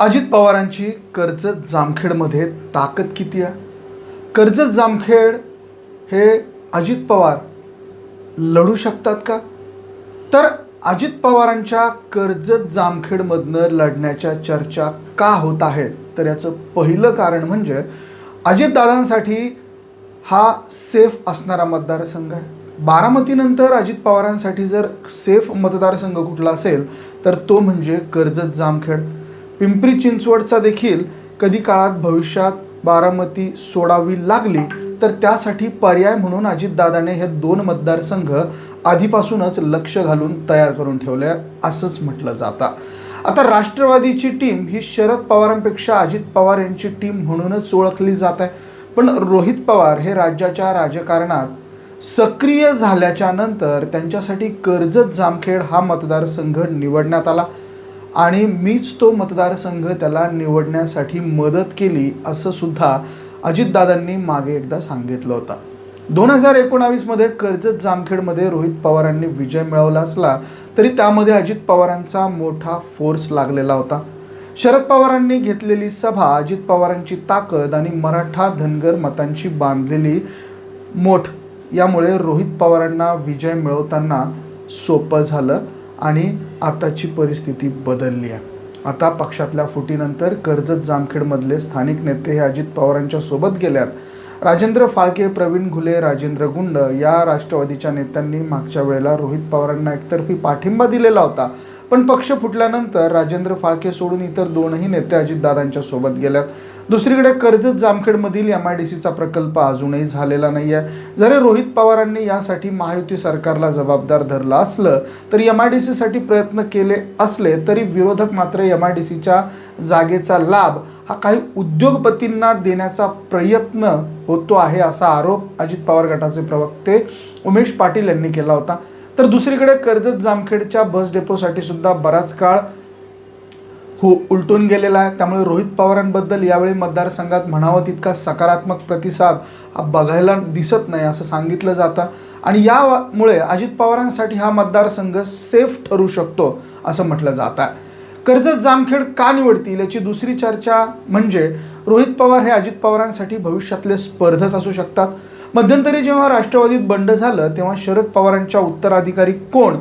अजित पवारांची कर्जत जामखेडमध्ये ताकद किती आहे? कर्जत जामखेड हे अजित पवार लढू शकतात का? तर अजित पवारांच्या कर्जत जामखेडमधनं लढण्याच्या चर्चा का होत आहेत? तर याचं पहिलं कारण म्हणजे अजितदादांसाठी हा सेफ असणारा मतदारसंघ आहे. बारामतीनंतर अजित पवारांसाठी जर सेफ मतदारसंघ कुठला असेल तर तो म्हणजे कर्जत जामखेड. पिंपरी चिंचवडचा देखील कधी काळात भविष्यात बारामती सोडावी लागली तर त्यासाठी पर्याय म्हणून अजितदादाने हे दोन मतदारसंघ आधीपासूनच लक्ष घालून तयार करून ठेवले असंच म्हटलं जातं. आता राष्ट्रवादीची टीम ही शरद पवारांपेक्षा अजित पवार यांची टीम म्हणूनच ओळखली जात आहे. पण रोहित पवार हे राज्याच्या राजकारणात सक्रिय झाल्याच्यानंतर त्यांच्यासाठी कर्जत जामखेड हा मतदारसंघ निवडण्यात आला. आणि मीच तो मतदारसंघ त्याला निवडण्यासाठी मदत केली असं सुद्धा अजितदादांनी मागे एकदा सांगितलं होतं. दोन हजार एकोणावीसमध्ये कर्जत जामखेडमध्ये रोहित पवारांनी विजय मिळवला असला तरी त्यामध्ये अजित पवारांचा मोठा फोर्स लागलेला होता. शरद पवारांनी घेतलेली सभा अजित पवारांची ताकद आणि मराठा धनगर मतांची बांधलेली मोठ यामुळे रोहित पवारांना विजय मिळवताना सोपं झालं आणि आताची परिस्थिती बदलली आहे. आता पक्षातल्या फुटीनंतर कर्जत जामखेडमधले स्थानिक नेते हे अजित पवारांच्या सोबत गेल्यात. राजेंद्र फाळके प्रवीण घुले राजेंद्र गुंड या राष्ट्रवादीच्या नेत्यांनी मागच्या वेळेला रोहित पवारांना एकतर्फी पाठिंबा दिलेला होता. पण पक्ष फुटल्यानंतर राजेंद्र फाळके सोडून इतर दोनही नेते अजितदादांच्या सोबत गेल्यात. दुसरीकडे कर्जत जामखेडमधील एम आय डी सीचा प्रकल्प अजूनही झालेला नाही आहे जरी रोहित पवारांनी यासाठी महायुती सरकारला जबाबदार धरलं असलं तरी एम आय डी सीसाठी प्रयत्न केले असले तरी विरोधक मात्र एम आय डी सीच्या जागेचा लाभ हा काही उद्योगपतींना देण्याचा प्रयत्न होतो आहे असा आरोप अजित पवार गटाचे प्रवक्ते उमेश पाटील यांनी केला होता. तर दुसरीकडे कर्जत जामखेडच्या बस डेपोसाठी सुद्धा बराच काळ हो उलटून गेलेला आहे. त्यामुळे रोहित पवारांबद्दल यावेळी मतदारसंघात म्हणावं तितका सकारात्मक प्रतिसाद हा बघायला दिसत नाही असं सांगितलं जातं. आणि यामुळे अजित पवारांसाठी हा मतदारसंघ सेफ ठरू शकतो असं म्हटलं जात आहे. कर्जत जामखेड का निवडतील याची दुसरी चर्चा म्हणजे रोहित पवार हे अजित पवारांसाठी भविष्यातले स्पर्धक असू शकतात. मध्यंतरी जेव्हा राष्ट्रवादीत बंड झालं तेव्हा शरद पवारांच्या उत्तराधिकारी कोण?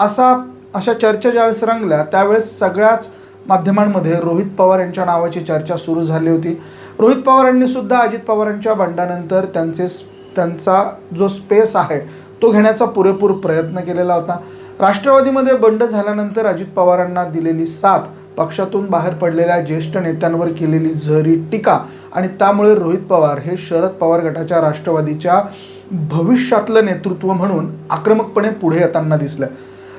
असा अशा चर्चा ज्यावेळेस रंगल्या त्यावेळेस सगळ्याच माध्यमांमध्ये रोहित पवार यांच्या नावाची चर्चा सुरू झाली होती. रोहित पवारांनी सुद्धा अजित पवारांच्या बंडानंतर त्यांचे त्यांचा जो स्पेस आहे तो घेण्याचा पुरेपूर प्रयत्न केलेला होता. राष्ट्रवादीमध्ये बंड झाल्यानंतर अजित पवारांना दिलेली साथ पक्षातून बाहेर पडलेल्या ज्येष्ठ नेत्यांवर केलेली झरी टीका आणि त्यामुळे रोहित पवार हे शरद पवार गटाच्या राष्ट्रवादीच्या भविष्यातलं नेतृत्व म्हणून आक्रमकपणे पुढे येताना दिसलं.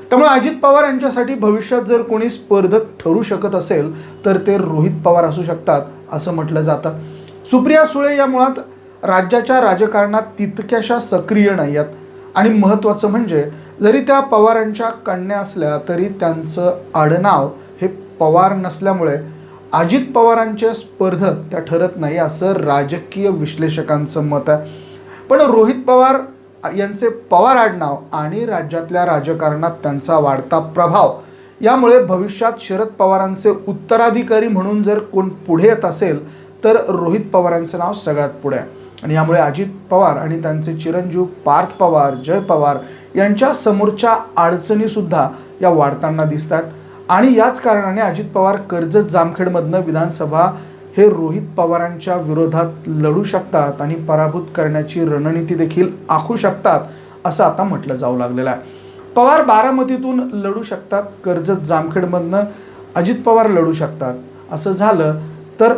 त्यामुळे अजित पवार यांच्यासाठी भविष्यात जर कोणी स्पर्धक ठरू शकत असेल तर ते रोहित पवार असू शकतात असं म्हटलं जातं. सुप्रिया सुळे या मुळात राज्याच्या राजकारणात तितक्याशा सक्रिय नाही आहेत आणि महत्त्वाचं म्हणजे जरी त्या पवारांच्या कन्या असल्या तरी त्यांचं आडनाव हे पवार नसल्यामुळे अजित पवारांचे स्पर्धक त्या ठरत नाही असं राजकीय विश्लेषकांचं मत आहे. पण रोहित पवार यांचे पवार आडनाव आणि राज्यातल्या राजकारणात त्यांचा वाढता प्रभाव यामुळे भविष्यात शरद पवारांचे उत्तराधिकारी म्हणून जर कोण पुढे येत असेल तर रोहित पवारांचं नाव सगळ्यात पुढे आहे. आणि यामुळे अजित पवार आणि त्यांचे चिरंजीव पार्थ पवार जय पवार यांच्या समोरच्या अडचणीसुद्धा या वाढताना दिसतात. आणि याच कारणाने अजित पवार कर्जत जामखेडमधनं विधानसभा हे रोहित पवारांच्या विरोधात लढू शकतात आणि पराभूत करण्याची रणनीती देखील आखू शकतात असं आता म्हटलं जाऊ लागलेलं आहे. पवार बारामतीतून लढू शकतात कर्जत जामखेडमधनं अजित पवार लढू शकतात. असं झालं तर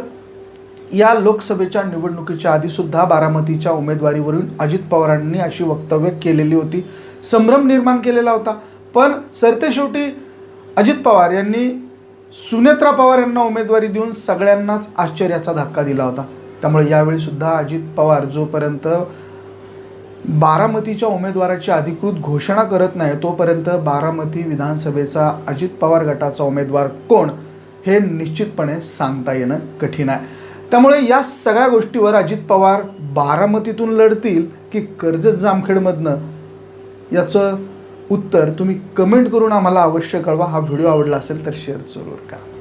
या लोकसभेच्या निवडणुकीच्या आधीसुद्धा बारामतीच्या उमेदवारीवरून अजित पवारांनी अशी वक्तव्य केलेली होती. संभ्रम निर्माण केलेला होता. पण सरतेशेवटी अजित पवार यांनी सुनेत्रा पवार यांना उमेदवारी देऊन सगळ्यांनाच आश्चर्याचा धक्का दिला होता. त्यामुळे यावेळी सुद्धा अजित पवार जोपर्यंत बारामतीच्या उमेदवाराची अधिकृत घोषणा करत नाही तोपर्यंत बारामती विधानसभेचा अजित पवार गटाचा उमेदवार कोण हे निश्चितपणे सांगता येणं कठीण आहे. त्यामुळे या सगळ्या गोष्टीवर अजित पवार बारामतीतून लढतील की कर्जत जामखेडमधनं? याचं उत्तर तुम्ही कमेंट करून आम्हाला अवश्य कळवा. हा व्हिडिओ आवडला असेल तर शेअर जरूर करा.